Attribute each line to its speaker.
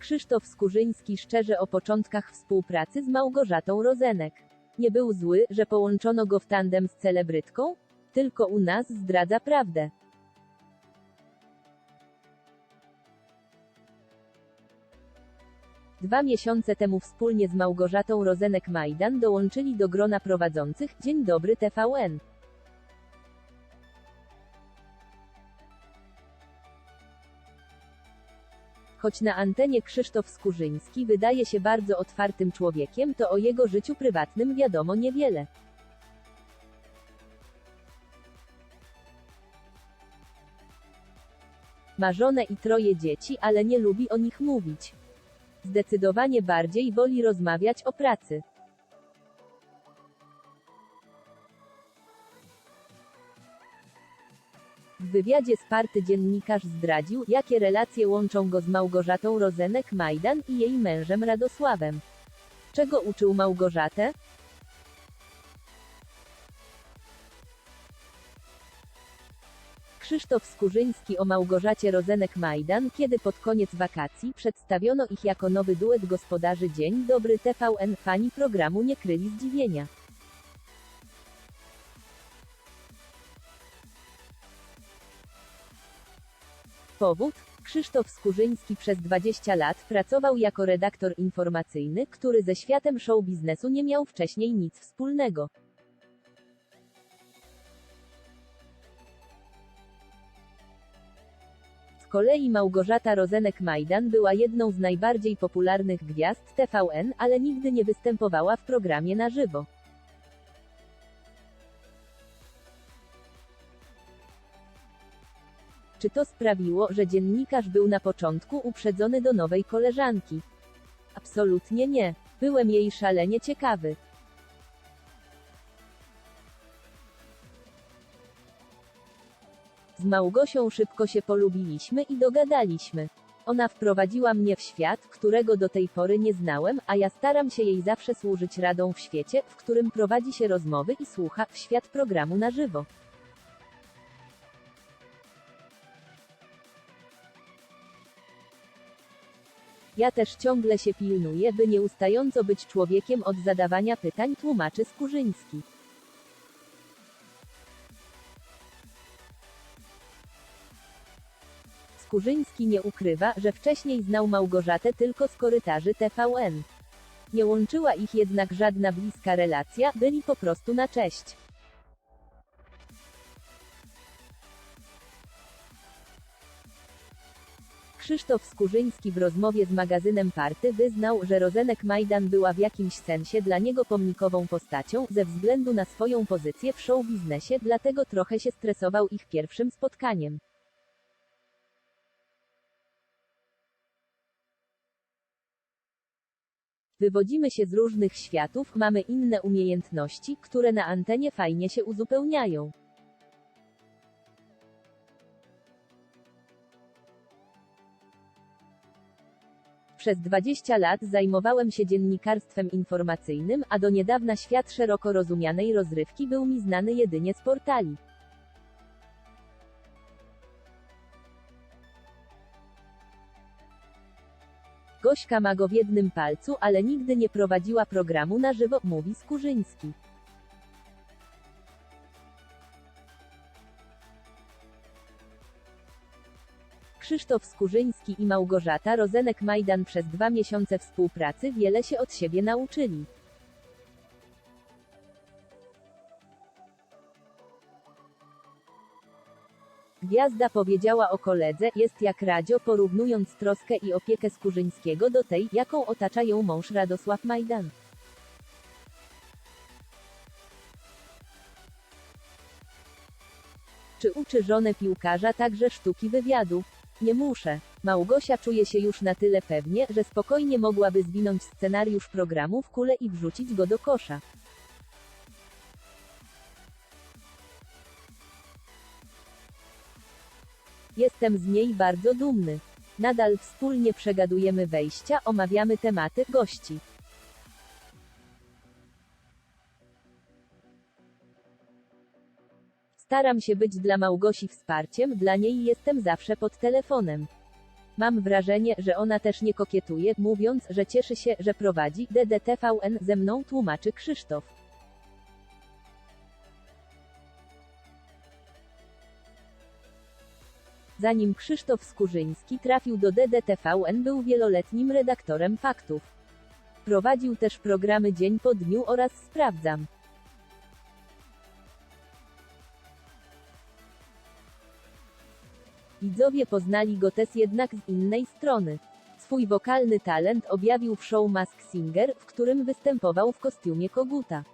Speaker 1: Krzysztof Skurzyński szczerze o początkach współpracy z Małgorzatą Rozenek. Nie był zły, że połączono go w tandem z celebrytką? Tylko u nas zdradza prawdę. Dwa miesiące temu wspólnie z Małgorzatą Rozenek-Majdan dołączyli do grona prowadzących Dzień Dobry TVN. Choć na antenie Krzysztof Skurzyński wydaje się bardzo otwartym człowiekiem, to o jego życiu prywatnym wiadomo niewiele. Ma żonę i troje dzieci, ale nie lubi o nich mówić. Zdecydowanie bardziej woli rozmawiać o pracy. W wywiadzie Sparty dziennikarz zdradził, jakie relacje łączą go z Małgorzatą Rozenek-Majdan i jej mężem Radosławem. Czego uczył Małgorzatę? Krzysztof Skurzyński o Małgorzacie Rozenek-Majdan, kiedy pod koniec wakacji przedstawiono ich jako nowy duet gospodarzy Dzień Dobry TVN, fani programu nie kryli zdziwienia. Powód? Krzysztof Skurzyński przez 20 lat pracował jako redaktor informacyjny, który ze światem show biznesu nie miał wcześniej nic wspólnego. Z kolei Małgorzata Rozenek-Majdan była jedną z najbardziej popularnych gwiazd TVN, ale nigdy nie występowała w programie na żywo. Czy to sprawiło, że dziennikarz był na początku uprzedzony do nowej koleżanki? Absolutnie nie. Byłem jej szalenie ciekawy. Z Małgosią szybko się polubiliśmy i dogadaliśmy. Ona wprowadziła mnie w świat, którego do tej pory nie znałem, a ja staram się jej zawsze służyć radą w świecie, w którym prowadzi się rozmowy i słucha, w świat programu na żywo. Ja też ciągle się pilnuję, by nieustająco być człowiekiem od zadawania pytań, tłumaczy Skurzyński. Skurzyński nie ukrywa, że wcześniej znał Małgorzatę tylko z korytarzy TVN. Nie łączyła ich jednak żadna bliska relacja, byli po prostu na cześć. Krzysztof Skurzyński w rozmowie z magazynem Party wyznał, że Rozenek Majdan była w jakimś sensie dla niego pomnikową postacią, ze względu na swoją pozycję w show biznesie, dlatego trochę się stresował ich pierwszym spotkaniem. Wywodzimy się z różnych światów, mamy inne umiejętności, które na antenie fajnie się uzupełniają. Przez 20 lat zajmowałem się dziennikarstwem informacyjnym, a do niedawna świat szeroko rozumianej rozrywki był mi znany jedynie z portali. Gośka ma go w jednym palcu, ale nigdy nie prowadziła programu na żywo, mówi Skurzyński. Krzysztof Skurzyński i Małgorzata Rozenek-Majdan przez dwa miesiące współpracy wiele się od siebie nauczyli. Gwiazda powiedziała o koledze, jest jak Radio, porównując troskę i opiekę Skurzyńskiego do tej, jaką otacza ją mąż Radosław Majdan. Czy uczy żonę piłkarza także sztuki wywiadu? Nie muszę. Małgosia czuje się już na tyle pewnie, że spokojnie mogłaby zwinąć scenariusz programu w kulę i wrzucić go do kosza. Jestem z niej bardzo dumny. Nadal wspólnie przegadujemy wejścia, omawiamy tematy, gości. Staram się być dla Małgosi wsparciem, dla niej jestem zawsze pod telefonem. Mam wrażenie, że ona też nie kokietuje, mówiąc, że cieszy się, że prowadzi DDTVN ze mną, tłumaczy Krzysztof. Zanim Krzysztof Skurzyński trafił do DDTVN był wieloletnim redaktorem faktów. Prowadził też programy Dzień po dniu oraz Sprawdzam. Widzowie poznali go też jednak z innej strony. Swój wokalny talent objawił w show Mask Singer, w którym występował w kostiumie koguta.